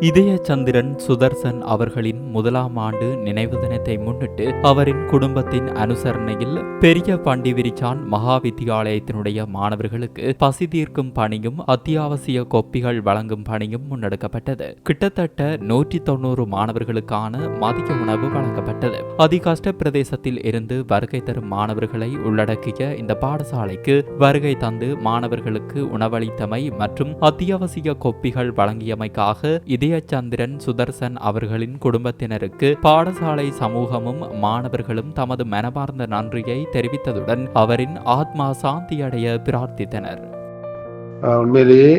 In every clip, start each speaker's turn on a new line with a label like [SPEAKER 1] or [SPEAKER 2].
[SPEAKER 1] இதயச்சந்திரன் சுதர்சன் அவர்களின் முதலாம் ஆண்டு நினைவு தினத்தை முன்னிட்டு அவரின் குடும்பத்தின் அனுசரணையில் பெரிய பண்டிவிரிச்சான் மகா வித்தியாலயத்தினுடைய மாணவர்களுக்கு பசி தீர்க்கும் பணியும் அத்தியாவசிய கொப்பிகள் வழங்கும் பணியும் முன்னெடுக்கப்பட்டது. கிட்டத்தட்ட நூற்றி தொண்ணூறு மாணவர்களுக்கான மதிய உணவு வழங்கப்பட்டது. அதிகஷ்ட பிரதேசத்தில் இருந்து வருகை தரும் மாணவர்களை உள்ளடக்கிய இந்த பாடசாலைக்கு வருகை தந்து மாணவர்களுக்கு உணவளித்தமை மற்றும் அத்தியாவசிய கொப்பிகள் வழங்கியமைக்காக விஜயச்சந்திரன் சுதர்சன் அவர்களின் குடும்பத்தினருக்கு பாடசாலை சமூகமும் மாணவர்களும் தமது மனமார்ந்த நன்றியை தெரிவித்ததுடன் அவரின் ஆத்மா சாந்தியடைய பிரார்த்தித்தனர்.
[SPEAKER 2] உண்மையிலேயே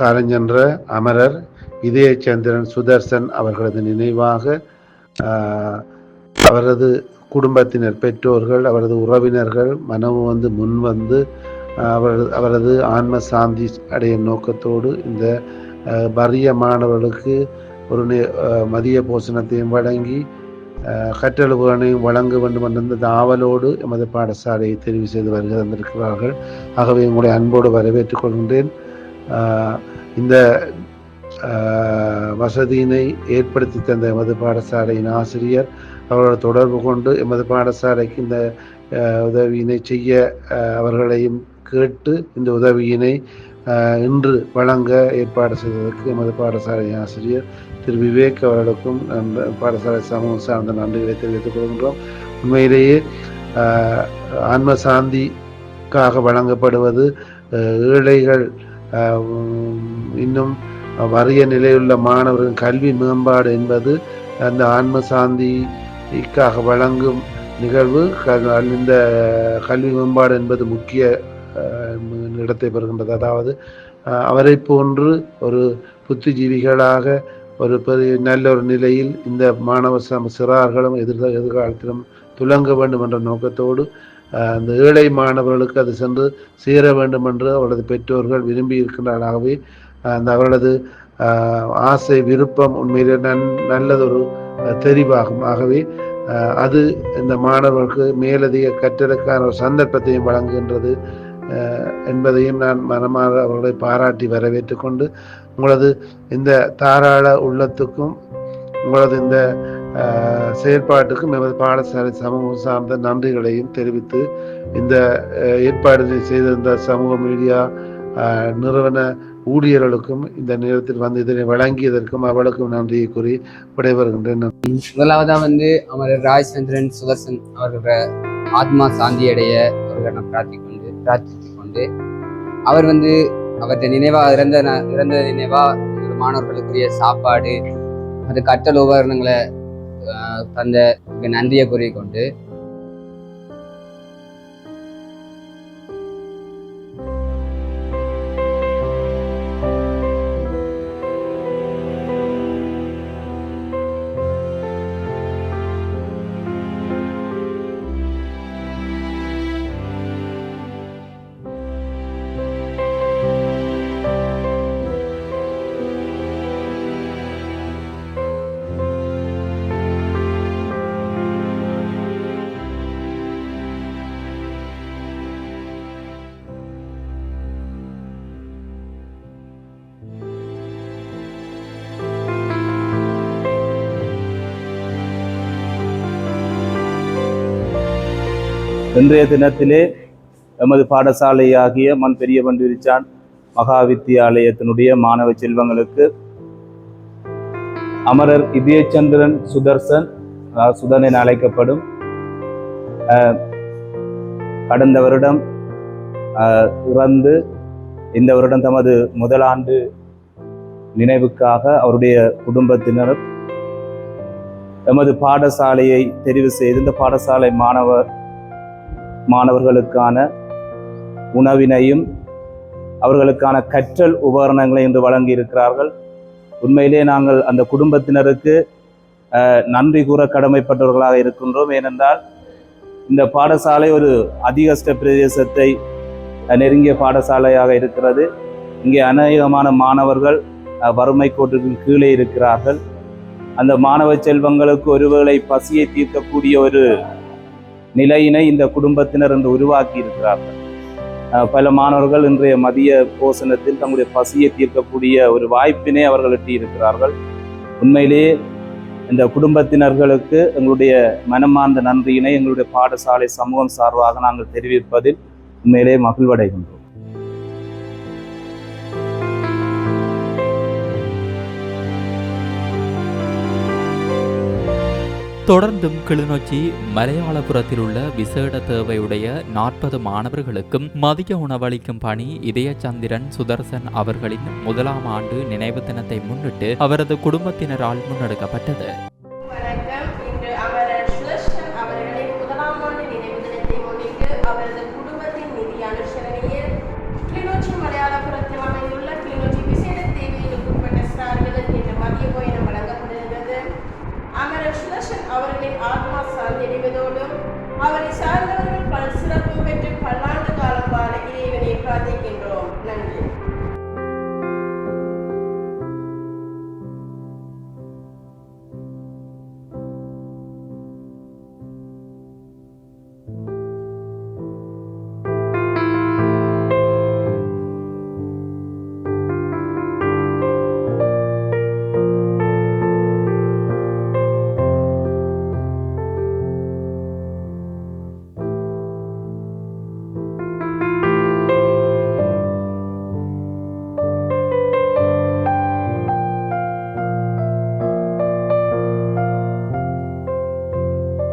[SPEAKER 2] காலஞ்சென்ற அமரர் இதயச்சந்திரன் சுதர்சன் அவர்களது நினைவாக அவரது குடும்பத்தினர் பெற்றோர்கள் அவரது உறவினர்கள் மனம் வந்து முன் வந்து அவரது அவரது ஆன்ம சாந்தி அடையும் நோக்கத்தோடு இந்த வறிய மாணவர்களுக்கு ஒரு மதிய போஷணத்தையும் வழங்கி ஆஹ் வழங்க வேண்டும் என்ற இந்த ஆவலோடு எமது பாடசாலையை தெரிவு செய்து வருகை தந்திருக்கிறார்கள். ஆகவே உங்களுடைய அன்போடு வரவேற்றுக் கொள்கின்றேன். இந்த வசதியினை ஏற்படுத்தி தந்த எமது பாடசாலையின் ஆசிரியர் அவரோட தொடர்பு கொண்டு எமது பாடசாலைக்கு இந்த உதவியினை செய்ய அவர்களையும் கேட்டு இந்த உதவியினை இன்று வழங்க ஏற்பாடு செய்ததற்கு எமது பாடசாலை ஆசிரியர் திரு விவேக் அவர்களுக்கும் அந்த பாடசாலை சமூகம் சார்ந்த நன்றிகளை தெரிவித்துக் கொள்கின்றோம். உண்மையிலேயே ஆன்ம சாந்திக்காக வழங்கப்படுவது ஏழைகள் இன்னும் வறிய நிலையுள்ள மாணவர்களின் கல்வி மேம்பாடு என்பது அந்த ஆன்ம சாந்திக்காக வழங்கும் நிகழ்வு. க- இந்த கல்வி மேம்பாடு என்பது முக்கிய இடத்தை பெறுகின்றது. அதாவது அவரை போன்று ஒரு புத்திஜீவிகளாக ஒரு பெரிய நல்ல ஒரு நிலையில் இந்த மாணவ சம சிறார்களும் எதிர் எதிர்காலத்திலும் துலங்க வேண்டும் என்ற நோக்கத்தோடு அந்த ஏழை மாணவர்களுக்கு அது சென்று சேர வேண்டும் என்று அவரது பெற்றோர்கள் விரும்பி இருக்கின்றார்களாகவே அந்த அவர்களது ஆசை விருப்பம் உண்மையிலே நன் நல்லதொரு தெரிவாகும். ஆகவே அது இந்த மாணவர்களுக்கு மேலதிக கற்றலுக்கான ஒரு சந்தர்ப்பத்தையும் வழங்குகின்றது. என்பதையும் நான் மனமாற அவர்களை பாராட்டி வரவேற்று கொண்டு உங்களது இந்த தாராள உள்ளத்துக்கும் உங்களது இந்த செயற்பாட்டுக்கும் எமது பாடசாலை சமூகம் சார்ந்த நன்றிகளையும் தெரிவித்து இந்த ஏற்பாடுகளை ஏற்பாடு செய்திருந்த சமூக மீடியா நிறுவன ஊழியர்களுக்கும் இந்த நேரத்தில் வந்து இதனை வழங்கியதற்கும் அவளுக்கும் நன்றியை கூறி விடைபெறுகின்றேன்.
[SPEAKER 3] முதலாவதாக வந்து அமரர் ராஜ்சந்திரன் சுதர்சன் அவர்களோட ஆத்மா சாந்தி அடைய அவர்களை நான் பிரார்த்திக்கிறேன். கொண்டு கொண்டு அவர் வந்து அவரது நினைவாக இறந்த இறந்த நினைவாக மாணவர்களுக்குரிய சாப்பாடு அது கற்றல் உபகரணங்களை தந்த நன்றியை கூறிக்கொண்டு
[SPEAKER 4] இன்றைய தினத்திலே எமது பாடசாலையாகிய மண் பெரிய பண்டிரிச்சான் மகா வித்தியாலயத்தினுடைய மாணவ செல்வங்களுக்கு அமரர் இதயச்சந்திரன் சுதர்சன் சுதன் என அழைக்கப்படும் அஹ், கடந்த வருடம் அஹ், இறந்து இந்த வருடம் தமது முதலாண்டு நினைவுக்காக அவருடைய குடும்பத்தினர் எமது பாடசாலையை தெரிவு செய்து இந்த பாடசாலை மாணவர் மாணவர்களுக்கான உணவினையும் அவர்களுக்கான கற்றல் உபகரணங்களை இன்று வழங்கி இருக்கிறார்கள் உண்மையிலே நாங்கள் அந்த குடும்பத்தினருக்கு நன்றி கூற கடமைப்பட்டவர்களாக இருக்கின்றோம். ஏனென்றால் இந்த பாடசாலை ஒரு அதிகஷ்ட பிரதேசத்தை நெருங்கிய பாடசாலையாக இருக்கிறது. இங்கே அநேகமான மாணவர்கள் வறுமை கோட்டுக்கு கீழே இருக்கிறார்கள். அந்த மாணவ செல்வங்களுக்கு ஒருவேளை பசியை தீர்க்கக்கூடிய ஒரு நிலையினை இந்த குடும்பத்தினர் என்று உருவாக்கி இருக்கிறார்கள் பல மாணவர்கள் இன்றைய மதிய போசனத்தில் தங்களுடைய பசியை தீர்க்கக்கூடிய ஒரு வாய்ப்பினை அவர்கள் எட்டியிருக்கிறார்கள். உண்மையிலேயே இந்த குடும்பத்தினர்களுக்கு எங்களுடைய மனமார்ந்த நன்றியினை எங்களுடைய பாடசாலை சமூகம் சார்பாக நாங்கள் தெரிவிப்பதில் உண்மையிலே மகிழ்வடைகின்றோம்.
[SPEAKER 1] தொடர்ந்தும் கிளிநொச்சி மலையாளபுரத்தில் உள்ள விசேட தேவையுடைய நாற்பது மாணவர்களுக்கும் மதிய உணவளிக்கும் பணி இதயச்சந்திரன் சுதர்சன் அவர்களின் முதலாம் ஆண்டு நினைவு தினத்தை முன்னிட்டு அவரது குடும்பத்தினரால் முன்னெடுக்கப்பட்டது.